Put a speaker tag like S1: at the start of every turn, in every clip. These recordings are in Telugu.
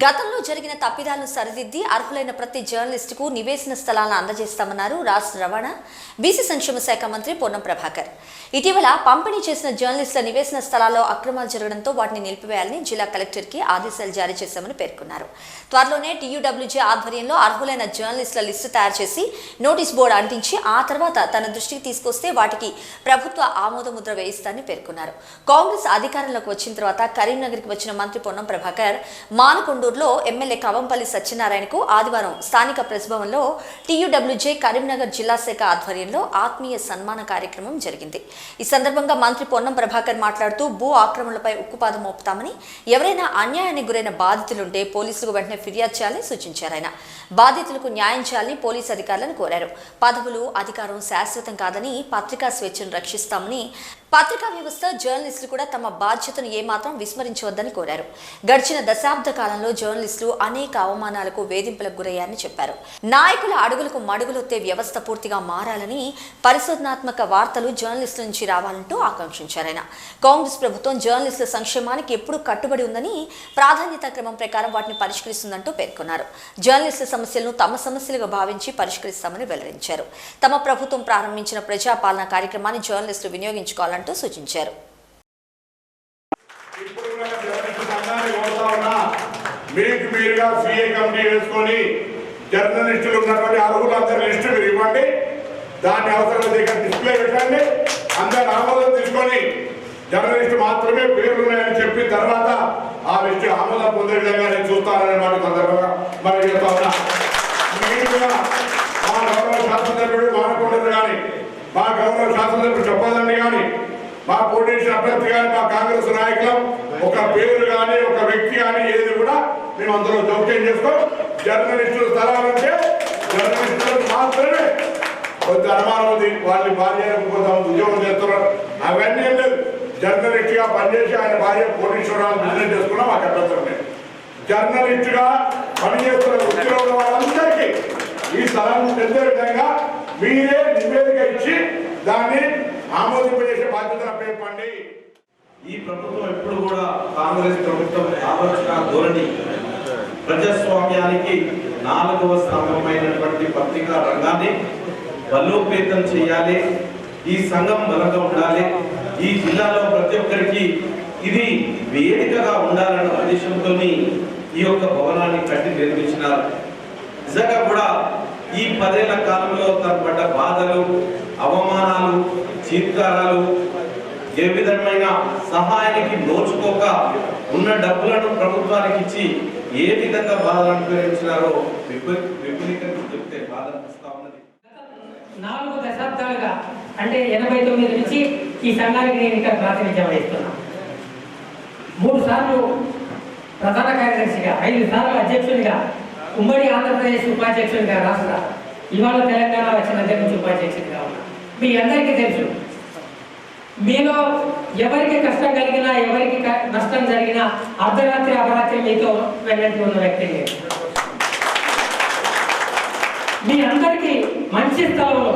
S1: గతంలో జరిగిన తప్పిదాలను సరిదిద్ది అర్హులైన ప్రతి జర్నలిస్టుకు నివేశన స్థలాలను అందజేస్తామన్నారు రాష్ట్ర రవాణా బీసీ సంక్షేమ శాఖ మంత్రి పొన్నం ప్రభాకర్. ఇటీవల పంపిణీ చేసిన జర్నలిస్టుల నివేశన స్థలాల్లో అక్రమాలు జరగడంతో వాటిని నిలిపివేయాలని జిల్లా కలెక్టర్కి ఆదేశాలు జారీ చేశామని పేర్కొన్నారు. త్వరలోనే టీయూడబ్ల్యూజీ ఆధ్వర్యంలో అర్హులైన జర్నలిస్టుల లిస్టు తయారు చేసి నోటీస్ బోర్డు అంటించి ఆ తర్వాత తన దృష్టికి తీసుకొస్తే వాటికి ప్రభుత్వ ఆమోదముద్ర వేయిస్తారని పేర్కొన్నారు. కాంగ్రెస్ అధికారంలోకి వచ్చిన తర్వాత కరీంనగర్కి వచ్చిన మంత్రి పొన్నం ప్రభాకర్ మానకొండూరులో ఎమ్మెల్యే కవంపల్లి సత్యనారాయణకు ఆదివారం స్థానిక ప్రెస్ భవన్లో టీయూడబ్ల్యూజే కరీంనగర్ జిల్లా శాఖ ఆధ్వర్యంలో ఆత్మీయ సన్మాన కార్యక్రమం జరిగింది. ఈ సందర్భంగా మంత్రి పొన్నం ప్రభాకర్ మాట్లాడుతూ భూ ఆక్రమణలపై ఉక్కుపాదం మోపుతామని ఎవరైనా అన్యాయానికి గురైన బాధితులుంటే పోలీసులకు వెంటనే ఫిర్యాదు చేయాలని సూచించారు ఆయన. బాధితులకు న్యాయం చేయాలని పోలీసు అధికారులను కోరారు. పదవులు అధికారం శాశ్వతం కాదని పత్రికా స్వేచ్ఛను రక్షిస్తామని పత్రికా వ్యవస్థ జర్నలిస్టులు కూడా తమ బాధ్యతను ఏమాత్రం విస్మరించవద్దని కోరారు. గడిచిన దశాబ్ద కాలంలో జర్నలిస్టులు అనేక అవమానాలకు వేధింపులకు గురయ్యారని చెప్పారు. నాయకుల అడుగులకు మడుగులొత్తే వ్యవస్థ పూర్తిగా మారాలని పరిశోధనాత్మక వార్తలు జర్నలిస్టుల నుంచి రావాలంటూ ఆకాంక్షించారు ఆయన. కాంగ్రెస్ ప్రభుత్వం జర్నలిస్టుల సంక్షేమానికి ఎప్పుడూ కట్టుబడి ఉందని ప్రాధాన్యత క్రమం ప్రకారం వాటిని పరిష్కరిస్తుందంటూ పేర్కొన్నారు. జర్నలిస్టుల సమస్యలను తమ సమస్యలుగా భావించి పరిష్కరిస్తామని వెల్లడించారు. తమ ప్రభుత్వం ప్రారంభించిన ప్రజాపాలన కార్యక్రమాన్ని జర్నలిస్టులు వినియోగించుకోవాలని వినియోగించుకోవాలంటూ సూచించారు.
S2: ఇప్పుడు కూడా జర్నలిస్టు సంఘాన్ని కోరుతా ఉన్నా మీకు మీరుగా సీఏ కమిటీ వేసుకొని జర్నలిస్టులు ఉన్నటువంటి అర్హులందరి లిస్టు మీరు ఇవ్వండి. దాన్ని అవసరం దగ్గర డిస్ప్లే పెట్టండి. అందరి ఆమోదం తీసుకొని జర్నలిస్టు మాత్రమే పేర్లు ఉన్నాయని చెప్పిన తర్వాత ఆ లిస్టు ఆమోదం పొందే విధంగా నేను చూస్తాననే మాట సందర్భంగా మరి చెప్తా ఉన్నా. మీరు కూడా మా గౌరవ శాసనసభ్యుడు మానకొండరు కానీ మా గౌరవ శాసనసభ్యుడు చెప్పాలని కానీ మా పోటీ అభ్యర్థి కానీ మా కాంగ్రెస్ నాయకులం ఒక పేరు కానీ ఒక వ్యక్తి కానీ ఏది కూడా మేము అందులో జోక్యం చేసుకో. జర్నలిస్టుల స్థలాలంటే జర్నలిస్టులకు మాత్రమే కొంత అనుమానం ఉంది. వాళ్ళ భార్య కొంత ఉద్యోగం చేస్తున్నారు. అవన్నీ ఏం లేదు. జర్నలిస్ట్గా పనిచేసి ఆయన భార్య కోటీశ్వరాలు బిజినెస్ చేసుకున్నా మాకు అభ్యంతరం లేదు. జర్నలిస్ట్ పనిచేస్తున్న వృత్తిలో ఉన్న వాళ్ళందరికీ ఈ స్థలాన్ని తెలిసే విధంగా మీరే నివేదిక ఇచ్చి దాన్ని ఆమోదింపజేసే బాధ్యత పేర్పండి
S3: ఈ ప్రభుత్వం ఎప్పుడు కూడా కాంగ్రెస్ ప్రభుత్వం ఆలోచన ధోరణి ప్రజాస్వామ్యానికి నాలుగవ స్తంభమైనటువంటి పత్రికా రంగాన్ని బలోపేతం చేయాలి. ఈ సంఘం బలంగా ఉండాలి. ఈ జిల్లాలో ప్రతి ఒక్కరికి ఇది వేదికగా ఉండాలన్న ఉద్దేశంతో ఈ యొక్క భవనాన్ని కట్టి నిర్మించినారు. నిజంగా కూడా ఈ పదేళ్ళ కాలంలో తను పడ్డ చీత్కారాలు ఏ విధమైన సహాయానికి నోచుకోక ఉన్న డబ్బులను ప్రభుత్వానికి ఇచ్చి ఏ విధంగా బాధలు అనుభవించినారో విపరీ- విపరీతంగా చెప్తే బాధ అనిపిస్తా ఉన్నది.
S4: నాలుగు దశాబ్దాలుగా అంటే ఎనభై తొమ్మిది నుంచి ఈ సంఘానికి నేను ఇక్కడ ప్రాతినిధ్యం వహిస్తున్నా. మూడు సార్లు ప్రధాన కార్యదర్శిగా ఐదు సార్లు అధ్యక్షుడిగా ఉమ్మడి ఆంధ్రప్రదేశ్ ఉపాధ్యక్షునిగా రాష్ట్ర ఇవాళ తెలంగాణ వచ్చిన దగ్గర నుంచి ఉపాధ్యక్షుడిగా ఉన్నా. మీ అందరికీ తెలుసు మీలో ఎవరికి కష్టం కలిగినా ఎవరికి నష్టం జరిగినా అర్ధరాత్రి అపరాత్రి మీతో వెళ్ళినట్టు ఉన్న వ్యక్తి మీ అందరికీ మంచి స్థలంలో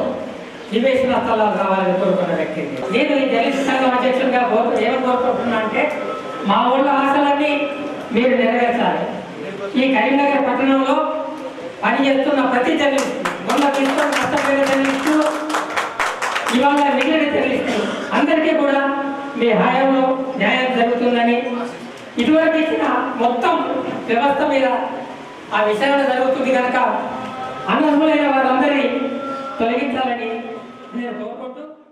S4: నివేశన స్థలాలు రావాలని కోరుకున్న వ్యక్తి నేను. ఈ దళిత సంఘం అధ్యక్షుడిగా కోరు ఏమని కోరుకుంటున్నా అంటే మా ఊళ్ళ ఆశలన్నీ మీరు నెరవేర్చాలి. ఈ కరీంనగర్ పట్టణంలో పని చేస్తున్న ప్రతి జర్నలిస్ట్ మొన్న తీసుకొని కష్టపోయిన జర్నలిస్టు ఇవాళ మిగిలిన జర్నలిస్టు అందరికీ కూడా మీ హాయంలో న్యాయం జరుగుతుందని ఇదివరకు ఇచ్చిన మొత్తం వ్యవస్థ మీద ఆ విచారణ జరుగుతుంది కనుక అనర్హులైన వారందరినీ తొలగించాలని నేను కోరుకుంటూ